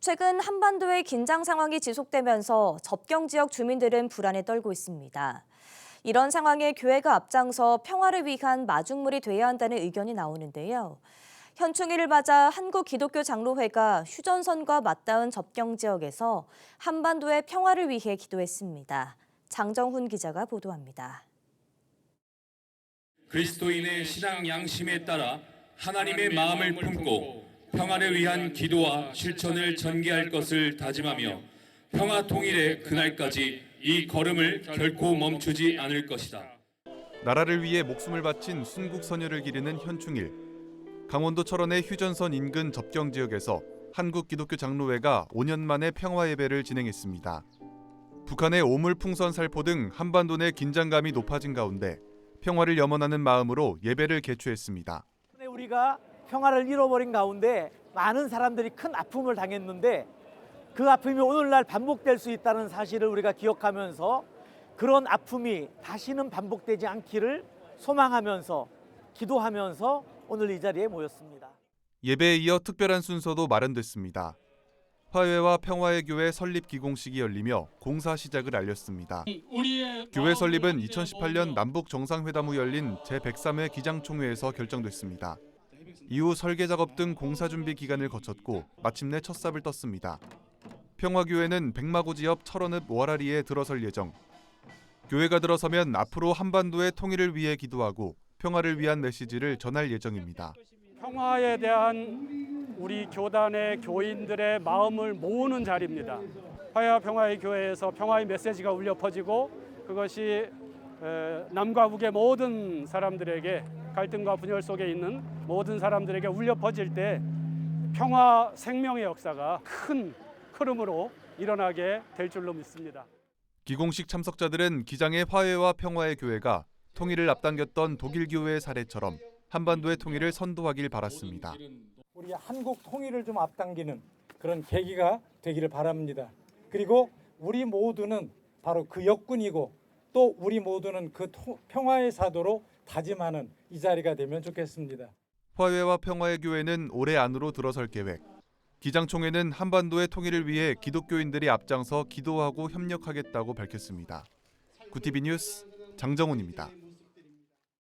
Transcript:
최근 한반도의 긴장 상황이 지속되면서 접경 지역 주민들은 불안에 떨고 있습니다. 이런 상황에 교회가 앞장서 평화를 위한 마중물이 돼야 한다는 의견이 나오는데요. 현충일을 맞아 한국 기독교 장로회가 휴전선과 맞닿은 접경 지역에서 한반도의 평화를 위해 기도했습니다. 장정훈 기자가 보도합니다. 그리스도인의 신앙 양심에 따라 하나님의 마음을 품고 평화를 위한 기도와 실천을 전개할 것을 다짐하며 평화 통일의 그날까지 이 걸음을 결코 멈추지 않을 것이다. 나라를 위해 목숨을 바친 순국 선열을 기리는 현충일. 강원도 철원의 휴전선 인근 접경 지역에서 한국 기독교 장로회가 5년 만에 평화 예배를 진행했습니다. 북한의 오물 풍선 살포 등 한반도 내 긴장감이 높아진 가운데 평화를 염원하는 마음으로 예배를 개최했습니다. 네, 우리가 평화를 잃어버린 가운데 많은 사람들이 큰 아픔을 당했는데 그 아픔이 오늘날 반복될 수 있다는 사실을 우리가 기억하면서 그런 아픔이 다시는 반복되지 않기를 소망하면서 기도하면서 오늘 이 자리에 모였습니다. 예배에 이어 특별한 순서도 마련됐습니다. 화해와 평화의 교회 설립 기공식이 열리며 공사 시작을 알렸습니다. 교회 설립은 2018년 남북 정상회담 후 열린 제103회 기장총회에서 결정됐습니다. 이후 설계 작업 등 공사 준비 기간을 거쳤고 마침내 첫 삽을 떴습니다. 평화교회는 백마고 지역 철원읍 워라리에 들어설 예정. 교회가 들어서면 앞으로 한반도의 통일을 위해 기도하고 평화를 위한 메시지를 전할 예정입니다. 평화에 대한 우리 교단의 교인들의 마음을 모으는 자리입니다. 화해와 평화의 교회에서 평화의 메시지가 울려 퍼지고 그것이 에, 남과 북의 모든 사람들에게 갈등과 분열 속에 있는 모든 사람들에게 울려 퍼질 때 평화 생명의 역사가 큰 흐름으로 일어나게 될 줄로 믿습니다. 기공식 참석자들은 기장의 화해와 평화의 교회가 통일을 앞당겼던 독일 교회의 사례처럼 한반도의 통일을 선도하길 바랐습니다. 우리 한국 통일을 좀 앞당기는 그런 계기가 되기를 바랍니다. 그리고 우리 모두는 바로 그 역군이고 또 우리 모두는 그 토- 평화의 사도로 다짐하는 이 자리가 되면 좋겠습니다. 화해와 평화의 교회는 올해 안으로 들어설 계획. 기장총회는 한반도의 통일을 위해 기독교인들이 앞장서 기도하고 협력하겠다고 밝혔습니다. 구티비 뉴스 장정훈입니다.